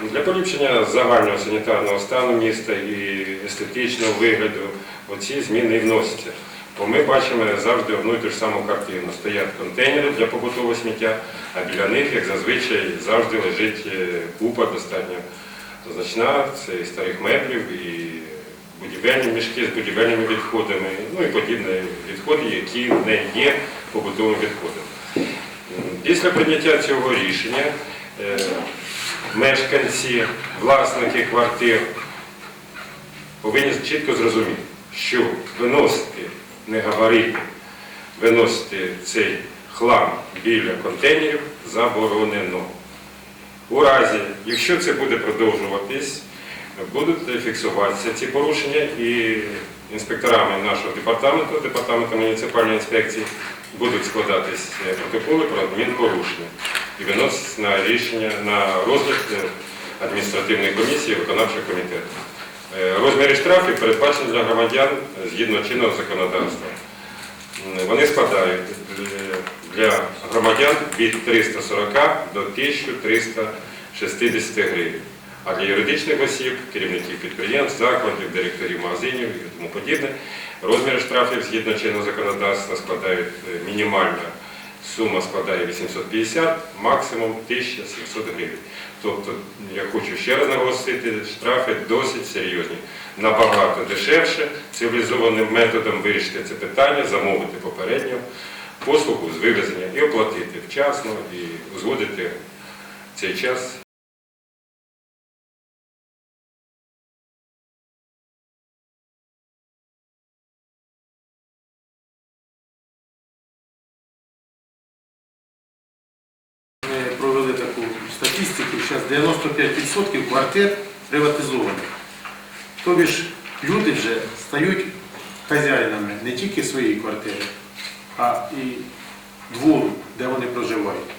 Для поліпшення загального санітарного стану міста і естетичного вигляду оці зміни вносяться. Бо ми бачимо завжди одну і ту ж саму картину. Стоять контейнери для побутового сміття, а біля них, як зазвичай, завжди лежить е, купа достатньо значна, це і старих меблів, і будівельні мішки з будівельними відходами, ну і подібні відходи, які не є побутовими відходами. Після прийняття цього рішення е, мешканці, власники квартир повинні чітко зрозуміти, що виносити не габарити, виносити цей хлам біля контейнерів заборонено. У разі, якщо це буде продовжуватись, будуть фіксуватися ці порушення і інспекторами нашого департаменту, департаменту муніципальної інспекції, будуть складатись е, протоколи про адмінпорушення і виноситись на рішення на розгляд е, адміністративної комісії виконавчого комітету. Е, Розміри штрафів передбачені для громадян згідно чинного законодавства. Вони складають е, для громадян від 340 до 1360 гривень. А для юридичних осіб, керівників підприємств, закладів, директорів магазинів і тому подібне, розміри штрафів згідно чинного законодавства складають мінімальна сума складає 850, максимум 1700 гривень. Тобто, я хочу ще раз наголосити, штрафи досить серйозні. Набагато дешевше, цивілізованим методом вирішити це питання, замовити попередню послугу з вивезення і оплатити вчасно, і узгодити цей час таку статистику, зараз 95% квартир приватизовані. Тобі ж люди вже стають хазяїнами не тільки своєї квартири, а і двору, де вони проживають.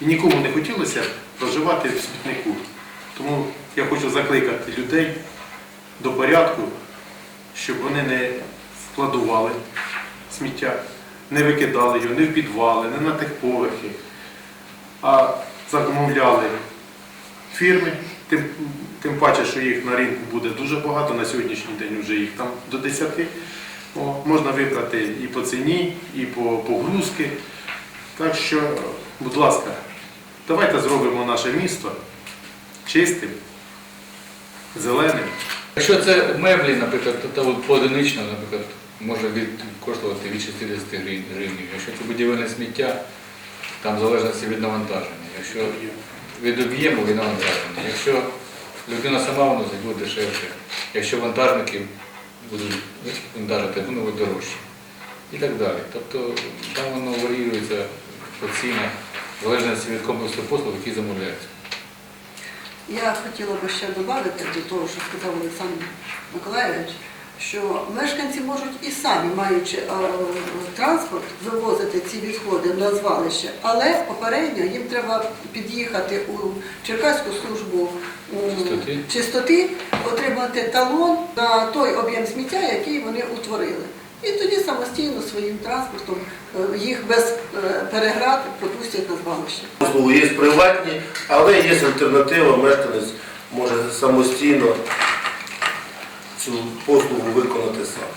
І нікому не хотілося проживати в смітнику. Тому я хочу закликати людей до порядку, щоб вони не складували сміття, не викидали його ні в підвали, ні на тих поверхи а замовляли фірми, тим, тим паче, що їх на ринку буде дуже багато, на сьогоднішній день вже їх там до 10. О, можна вибрати і по ціні, і по погрузки. Так що, будь ласка, давайте зробимо наше місто чистим, зеленим. Якщо це меблі, наприклад, то, поодинично, наприклад, може від, коштувати від 60 гривень. гривень. Якщо це будівельне сміття, там в залежності від навантаження. Якщо від об'єму від навантаження. Якщо людина сама вносить, буде дешевше. Якщо вантажники будуть вантажити, воно буде дорожче. І так далі. Тобто там воно варіюється по цінах, в залежності від комплексу послуг, які замовляються. Я хотіла би ще додати до того, що сказав Олександр Миколаївич, що мешканці можуть і самі, маючи е, транспорт, вивозити ці відходи на звалище, але попередньо їм треба під'їхати у Черкаську службу Чистоти. чистоти, отримати талон на той об'єм сміття, який вони утворили. І тоді самостійно своїм транспортом е, їх без е, переград пропустять на звалище. Є приватні, але є альтернатива, мешканець може самостійно цю послугу виконати сам.